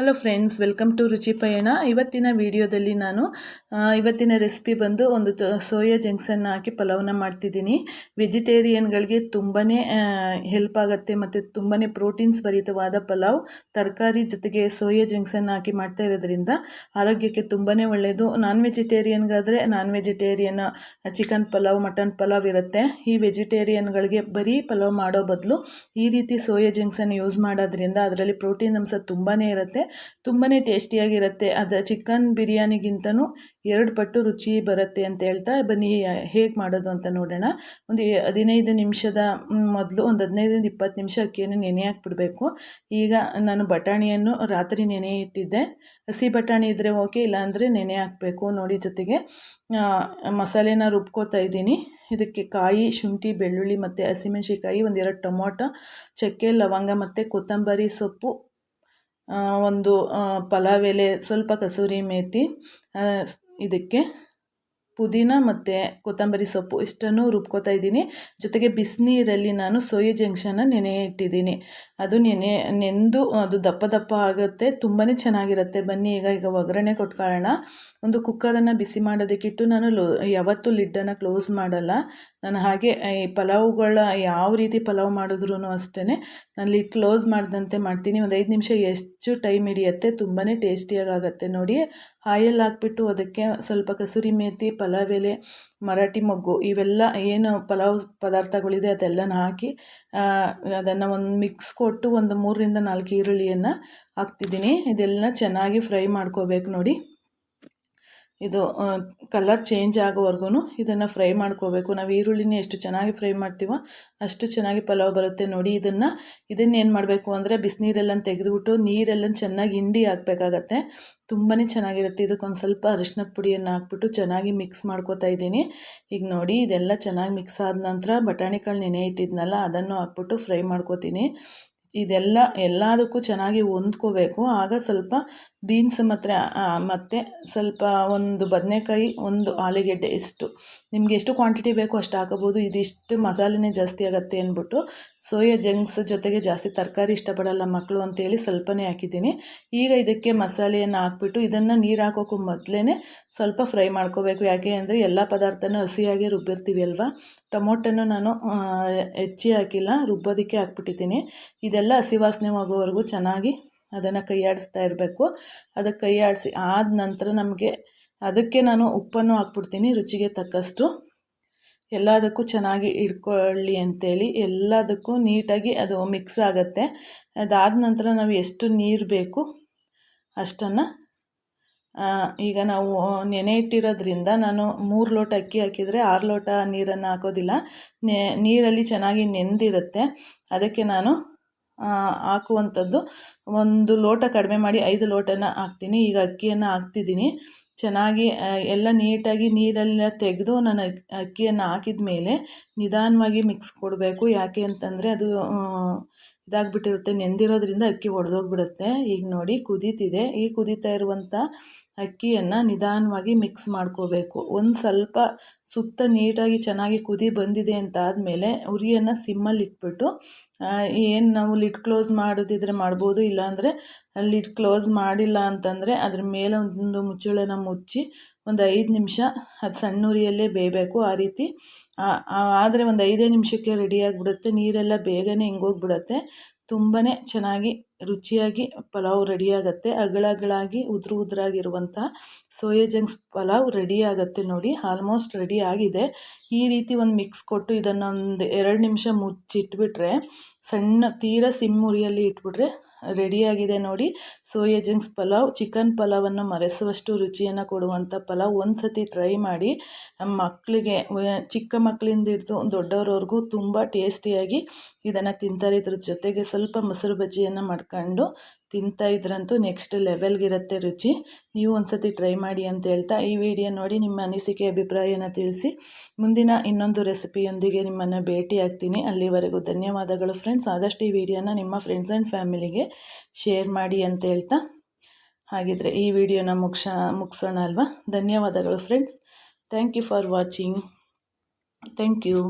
Hello friends welcome to ರುಚಿ ಪಯಣ ಇವತ್ತಿನ ವಿಡಿಯೋದಲ್ಲಿ ನಾನು ಇವತ್ತಿನ ರೆಸಿಪಿ ಬಂದು ಒಂದು ಸೋಯಾ ಜಂಕ್ಸನ್ನು ಹಾಕಿ ಪಲಾವನ್ನ ಮಾಡ್ತಿದ್ದೀನಿ. ವೆಜಿಟೇರಿಯನ್ಗಳಿಗೆ ತುಂಬಾ ಹೆಲ್ಪ್ ಆಗುತ್ತೆ ಮತ್ತು ತುಂಬಾ ಪ್ರೋಟೀನ್ಸ್ ಭರಿತವಾದ ಪಲಾವ್. ತರಕಾರಿ ಜೊತೆಗೆ ಸೋಯಾ ಜಂಕ್ಸನ್ನು ಹಾಕಿ ಮಾಡ್ತಾ ಇರೋದ್ರಿಂದ ಆರೋಗ್ಯಕ್ಕೆ ತುಂಬಾ ಒಳ್ಳೆಯದು non ವೆಜಿಟೇರಿಯನ್ಗಾದರೆ non vegetarian, chicken pulao, mutton pulao ಇರುತ್ತೆ. ಈ ವೆಜಿಟೇರಿಯನ್ಗಳಿಗೆ ಬರೀ ಪಲಾವ್ ಮಾಡೋ ಬದಲು ಈ ರೀತಿ ಸೋಯಾ ಜಂಕ್ಸನ್ನು ಯೂಸ್ ಮಾಡೋದ್ರಿಂದ ಅದರಲ್ಲಿ ಪ್ರೋಟೀನ್ ಅಂಶ ತುಂಬಾ ಇರುತ್ತೆ. ತುಂಬಾ ಟೇಸ್ಟಿಯಾಗಿರುತ್ತೆ. ಅದು ಚಿಕನ್ ಬಿರಿಯಾನಿಗಿಂತನೂ ಎರಡು ಪಟ್ಟು ರುಚಿ ಬರುತ್ತೆ ಅಂತ ಹೇಳ್ತಾ ಬನ್ನಿ, ಹೇಗೆ ಮಾಡೋದು ಅಂತ ನೋಡೋಣ. ಒಂದು ಹದಿನೈದು ನಿಮಿಷದ ಮೊದಲು ಒಂದು ಹದಿನೈದರಿಂದ ಇಪ್ಪತ್ತು ನಿಮಿಷ ಅಕ್ಕಿಯನ್ನು ನೆನೆ ಹಾಕ್ಬಿಡ್ಬೇಕು. ಈಗ ನಾನು ಬಟಾಣಿಯನ್ನು ರಾತ್ರಿ ನೆನೆ ಇಟ್ಟಿದ್ದೆ. ಹಸಿ ಬಟಾಣಿ ಇದ್ದರೆ ಓಕೆ, ಇಲ್ಲಾಂದರೆ ನೆನೆ ಹಾಕಬೇಕು ನೋಡಿ ಜೊತೆಗೆ. ಮಸಾಲೆನ ರುಬ್ಕೋತಾ ಇದ್ದೀನಿ. ಇದಕ್ಕೆ ಕಾಯಿ, ಶುಂಠಿ, ಬೆಳ್ಳುಳ್ಳಿ ಮತ್ತು ಹಸಿಮೆಣ್ಸಿಕಾಯಿ ಒಂದೆರಡು ಟೊಮೊಟೊ, ಚಕ್ಕೆ, ಲವಂಗ ಮತ್ತು ಕೊತ್ತಂಬರಿ ಸೊಪ್ಪು ಒಂದು ಪಲಾವ್ ಎಲೆ ಸ್ವಲ್ಪ ಕಸೂರಿ ಮೇಥಿ ಇದಕ್ಕೆ ಪುದೀನ ಮತ್ತು ಕೊತ್ತಂಬರಿ ಸೊಪ್ಪು ಇಷ್ಟನ್ನು ರುಬ್ಕೋತಾ ಇದ್ದೀನಿ. ಜೊತೆಗೆ ಬಿಸಿನೀರಲ್ಲಿ ನಾನು ಸೋಯಾ ಜಂಕ್ಷನ್ನ ನೆನೆ ಇಟ್ಟಿದ್ದೀನಿ. ಅದು ನೆನೆ, ನೆಂದು ಅದು ದಪ್ಪ ದಪ್ಪ ಆಗುತ್ತೆ ತುಂಬಾ ಚೆನ್ನಾಗಿರುತ್ತೆ. ಬನ್ನಿ, ಈಗ ಈಗ ಒಗ್ಗರಣೆ ಕೊಟ್ಕೊಳ್ಳೋಣ ಒಂದು ಕುಕ್ಕರನ್ನು ಬಿಸಿ ಮಾಡೋದಕ್ಕಿಟ್ಟು ನಾನು ಲೋ, ಯಾವತ್ತೂ ಲಿಡ್ಡನ್ನು ಕ್ಲೋಸ್ ಮಾಡಲ್ಲ. ನಾನು ಹಾಗೆ, ಈ ಪಲಾವ್ಗಳ ಯಾವ ರೀತಿ ಪಲಾವ್ ಮಾಡಿದ್ರೂ ಅಷ್ಟೇ ನಾನು ಕ್ಲೋಸ್ ಮಾಡಿದಂತೆ ಮಾಡ್ತೀನಿ. ಒಂದು ಐದು ನಿಮಿಷ ಎಷ್ಟು ಟೈಮ್ ಹಿಡಿಯುತ್ತೆ ತುಂಬಾ ಟೇಸ್ಟಿಯಾಗಿ ಆಗುತ್ತೆ ನೋಡಿ. ಹಾಯಲ್ಲಿ ಹಾಕ್ಬಿಟ್ಟು ಅದಕ್ಕೆ ಸ್ವಲ್ಪ ಕಸೂರಿ ಮೇಥಿ ಪಲಾವ್ ಎಲೆ, ಮರಾಠಿ ಮೊಗ್ಗು, ಇವೆಲ್ಲ ಏನು ಪಲಾವ್ ಪದಾರ್ಥಗಳಿದೆ ಅದೆಲ್ಲನ ಹಾಕಿ ಅದನ್ನು ಒಂದು ಮಿಕ್ಸ್ ಕೊಟ್ಟು ಒಂದು ಮೂರರಿಂದ ನಾಲ್ಕು ಈರುಳ್ಳಿಯನ್ನು ಹಾಕ್ತಿದ್ದೀನಿ. ಇದೆಲ್ಲ ಚೆನ್ನಾಗಿ ಫ್ರೈ ಮಾಡ್ಕೋಬೇಕು ನೋಡಿ. ಇದು ಕಲರ್ ಚೇಂಜ್ ಆಗೋವರೆಗೂ ಇದನ್ನು ಫ್ರೈ ಮಾಡ್ಕೋಬೇಕು. ನಾವು ಈರುಳ್ಳಿನ ಎಷ್ಟು ಚೆನ್ನಾಗಿ ಫ್ರೈ ಮಾಡ್ತೀವೋ ಅಷ್ಟು ಚೆನ್ನಾಗಿ ಪಲಾವ್ ಬರುತ್ತೆ ನೋಡಿ. ಇದನ್ನು, ಇದನ್ನೇನು ಮಾಡಬೇಕು ಅಂದರೆ ಬಿಸಿನೀರೆಲ್ಲ ತೆಗೆದುಬಿಟ್ಟು ನೀರೆಲ್ಲ ಚೆನ್ನಾಗಿ ಹಿಂಡಿ ಹಾಕಬೇಕಾಗತ್ತೆ. ತುಂಬಾ ಚೆನ್ನಾಗಿರುತ್ತೆ. ಇದಕ್ಕೊಂದು ಸ್ವಲ್ಪ ಅರಿಶಿನದ ಪುಡಿಯನ್ನು ಹಾಕ್ಬಿಟ್ಟು ಚೆನ್ನಾಗಿ ಮಿಕ್ಸ್ ಮಾಡ್ಕೋತಾ ಇದ್ದೀನಿ. ಈಗ ನೋಡಿ, ಇದೆಲ್ಲ ಚೆನ್ನಾಗಿ ಮಿಕ್ಸ್ ಆದ ನಂತರ ಬಟಾಣಿ ಕಾಳು ನೆನೆ ಇಟ್ಟಿದ್ನಲ್ಲ, ಅದನ್ನು ಹಾಕ್ಬಿಟ್ಟು ಫ್ರೈ ಮಾಡ್ಕೋತೀನಿ. ಇದೆಲ್ಲ ಎಲ್ಲದಕ್ಕೂ ಚೆನ್ನಾಗಿ ಹೊಂದ್ಕೋಬೇಕು. ಆಗ ಸ್ವಲ್ಪ ಬೀನ್ಸ್ ಮಾತ್ರ ಮತ್ತು ಸ್ವಲ್ಪ ಒಂದು ಬದನೆಕಾಯಿ, ಒಂದು ಆಲೂಗೆಡ್ಡೆ ಇಷ್ಟು. ನಿಮಗೆ ಎಷ್ಟು ಕ್ವಾಂಟಿಟಿ ಬೇಕೋ ಅಷ್ಟು ಹಾಕೋಬೋದು ಇದಿಷ್ಟು ಮಸಾಲೆನೇ ಜಾಸ್ತಿ ಆಗುತ್ತೆ ಅಂದ್ಬಿಟ್ಟು ಸೋಯಾ ಜಂಕ್ಸ್ ಜೊತೆಗೆ ಜಾಸ್ತಿ ತರಕಾರಿ ಇಷ್ಟಪಡಲ್ಲ ಮಕ್ಕಳು ಅಂತೇಳಿ ಸ್ವಲ್ಪನೇ ಹಾಕಿದ್ದೀನಿ. ಈಗ ಇದಕ್ಕೆ ಮಸಾಲೆಯನ್ನು ಹಾಕ್ಬಿಟ್ಟು ಇದನ್ನು ನೀರು ಹಾಕೋಕ್ಕೂ ಮೊದಲೇ ಸ್ವಲ್ಪ ಫ್ರೈ ಮಾಡ್ಕೋಬೇಕು. ಯಾಕೆ ಅಂದರೆ ಎಲ್ಲ ಪದಾರ್ಥನೂ ಹಸಿಯಾಗಿ ರುಬ್ಬಿರ್ತೀವಿ ಅಲ್ವಾ? ಟೊಮೊಟೊನು ನಾನು ಹೆಚ್ಚಿ ಹಾಕಿಲ್ಲ, ರುಬ್ಬೋದಕ್ಕೆ ಹಾಕ್ಬಿಟ್ಟಿದ್ದೀನಿ. ಇದೆಲ್ಲ ಹಸಿ ವಾಸನೆ ಹೋಗೋವರೆಗೂ ಚೆನ್ನಾಗಿ ಅದನ್ನು ಕೈಯಾಡಿಸ್ತಾ ಇರಬೇಕು. ಅದಕ್ಕೆ ಕೈಯಾಡಿಸಿ ಆದ ನಂತರ ನಮಗೆ ಅದಕ್ಕೆ ನಾನು ಉಪ್ಪನ್ನು ಹಾಕ್ಬಿಡ್ತೀನಿ ರುಚಿಗೆ ತಕ್ಕಷ್ಟು. ಎಲ್ಲದಕ್ಕೂ ಚೆನ್ನಾಗಿ ಇಟ್ಕೊಳ್ಳಿ ಅಂಥೇಳಿ ಎಲ್ಲದಕ್ಕೂ ನೀಟಾಗಿ ಅದು ಮಿಕ್ಸ್ ಆಗುತ್ತೆ. ಅದಾದ ನಂತರ ನಾವು ಎಷ್ಟು ನೀರು ಬೇಕು ಅಷ್ಟನ್ನು ಈಗ ನಾವು ನೆನೆ ಇಟ್ಟಿರೋದ್ರಿಂದ ನಾನು ಮೂರು ಲೋಟ ಅಕ್ಕಿ ಹಾಕಿದರೆ ಆರು ಲೋಟ ನೀರನ್ನು ಹಾಕೋದಿಲ್ಲ. ನೀರಲ್ಲಿ ಚೆನ್ನಾಗಿ ನೆಂದಿರುತ್ತೆ. ಅದಕ್ಕೆ ನಾನು ಹಾಕುವಂಥದ್ದು. ಒಂದು ಲೋಟ ಕಡಿಮೆ ಮಾಡಿ ಐದು ಲೋಟನ ಹಾಕ್ತೀನಿ. ಈಗ ಅಕ್ಕಿಯನ್ನು ಹಾಕ್ತಿದ್ದೀನಿ. ಚೆನ್ನಾಗಿ ಎಲ್ಲ ನೀಟಾಗಿ ನೀರೆಲ್ಲ ತೆಗೆದು ನಾನು ಅಕ್ಕಿಯನ್ನು ಹಾಕಿದ ಮೇಲೆ ನಿಧಾನವಾಗಿ ಮಿಕ್ಸ್ ಕೊಡಬೇಕು. ಯಾಕೆ ಅಂತಂದರೆ ಅದು ಇದಾಗ್ಬಿಟ್ಟಿರುತ್ತೆ. ನೆಂದಿರೋದ್ರಿಂದ ಅಕ್ಕಿ ಒಡೆದೋಗ್ಬಿಡುತ್ತೆ. ಈಗ ನೋಡಿ ಕುದೀತಿದೆ. ಈ ಕುದೀತಾ ಇರುವಂಥ ಅಕ್ಕಿಯನ್ನು ನಿಧಾನವಾಗಿ ಮಿಕ್ಸ್ ಮಾಡ್ಕೋಬೇಕು. ಒಂದು ಸ್ವಲ್ಪ ಸುತ್ತ ನೀಟಾಗಿ ಚೆನ್ನಾಗಿ ಕುದಿ ಬಂದಿದೆ ಅಂತ ಆದಮೇಲೆ ಉರಿಯನ್ನು ಸಿಮ್ಮಲ್ಲಿ ಇಟ್ಬಿಟ್ಟು ಏನು ನಾವು ಲಿಡ್ ಕ್ಲೋಸ್ ಮಾಡೋದಿದ್ರೆ ಮಾಡ್ಬೋದು, ಇಲ್ಲಾಂದರೆ ಲಿಡ್ ಕ್ಲೋಸ್ ಮಾಡಿಲ್ಲ ಅಂತಂದರೆ ಅದ್ರ ಮೇಲೆ ಒಂದು ಮುಚ್ಚಳನ ಮುಚ್ಚಿ ಒಂದು ಐದು ನಿಮಿಷ ಅದು ಸಣ್ಣ ಉರಿಯಲ್ಲೇ ಬೇಯಬೇಕು ಆ ರೀತಿ. ಆದರೆ ಒಂದು ಐದೇ ನಿಮಿಷಕ್ಕೆ ರೆಡಿಯಾಗಿಬಿಡುತ್ತೆ ನೀರೆಲ್ಲ ಬೇಗನೆ ಹಿಂಗೋಗ್ಬಿಡುತ್ತೆ. ತುಂಬಾ ಚೆನ್ನಾಗಿ, ರುಚಿಯಾಗಿ ಪಲಾವ್ ರೆಡಿಯಾಗತ್ತೆ ಅಗಳಗಳಾಗಿ, ಉದುರು ಉದುರಾಗಿರುವಂಥ ಸೋಯಾ ಜಂಕ್ಸ್ ಪಲಾವ್ ರೆಡಿ ಆಗುತ್ತೆ ನೋಡಿ. ಆಲ್ಮೋಸ್ಟ್ ರೆಡಿ ಆಗಿದೆ. ಈ ರೀತಿ ಒಂದು ಮಿಕ್ಸ್ ಕೊಟ್ಟು ಇದನ್ನೊಂದು ಎರಡು ನಿಮಿಷ ಮುಚ್ಚಿಟ್ಬಿಟ್ರೆ, ಸಣ್ಣ ತೀರಾ ಸಿಮ್ ಉರಿಯಲ್ಲಿ ಇಟ್ಬಿಟ್ರೆ ರೆಡಿಯಾಗಿದೆ ನೋಡಿ. ಸೋಯಾ ಜಂಕ್ಸ್ ಪಲಾವ್, ಚಿಕನ್ ಪಲಾವನ್ನು ಮರೆಸುವಷ್ಟು ರುಚಿಯನ್ನು ಕೊಡುವಂಥ ಪಲಾವ್ ಒಂದು ಸತಿ ಟ್ರೈ ಮಾಡಿ. ನಮ್ಮ ಮಕ್ಕಳಿಗೆ, ಚಿಕ್ಕ ಮಕ್ಕಳಿಂದ ಹಿಡಿದು ದೊಡ್ಡವ್ರವ್ರಿಗೂ ತುಂಬ ಟೇಸ್ಟಿಯಾಗಿ ಇದನ್ನು ತಿಂತಾರೆ. ಇದ್ರ ಜೊತೆಗೆ ಸ್ವಲ್ಪ ಮೊಸರು ಬಜ್ಜಿಯನ್ನು ಮಾಡ್ಕೊಂಡು ತಿಂತಾ ಇದ್ರಂತೂ ನೆಕ್ಸ್ಟ್ ಲೆವೆಲ್ಗಿರುತ್ತೆ ರುಚಿ. ನೀವು ಒಂದು ಸತಿ ಟ್ರೈ ಮಾಡಿ ಅಂತ ಹೇಳ್ತಾ ಈ ವಿಡಿಯೋ ನೋಡಿ ನಿಮ್ಮ ಅನಿಸಿಕೆ, ಅಭಿಪ್ರಾಯನ ತಿಳಿಸಿ. ಮುಂದಿನ ಇನ್ನೊಂದು ರೆಸಿಪಿಯೊಂದಿಗೆ ನಿಮ್ಮನ್ನು ಭೇಟಿ ಆಗ್ತೀನಿ. ಅಲ್ಲಿವರೆಗೂ ಧನ್ಯವಾದಗಳು ಫ್ರೆಂಡ್ಸ್ ಆದಷ್ಟು ಈ ವಿಡಿಯೋನ ನಿಮ್ಮ ಫ್ರೆಂಡ್ಸ್ ಆ್ಯಂಡ್ ಫ್ಯಾಮಿಲಿಗೆ ಶೇರ್ ಮಾಡಿ ಅಂತ ಹೇಳ್ತಾ ಹಾಗಿದ್ರೆ ಈ ವಿಡಿಯೋನ ಮುಗ್ಸ, ಮುಗಿಸೋಣ ಅಲ್ವಾ? ಧನ್ಯವಾದಗಳು friends thank you for watching thank you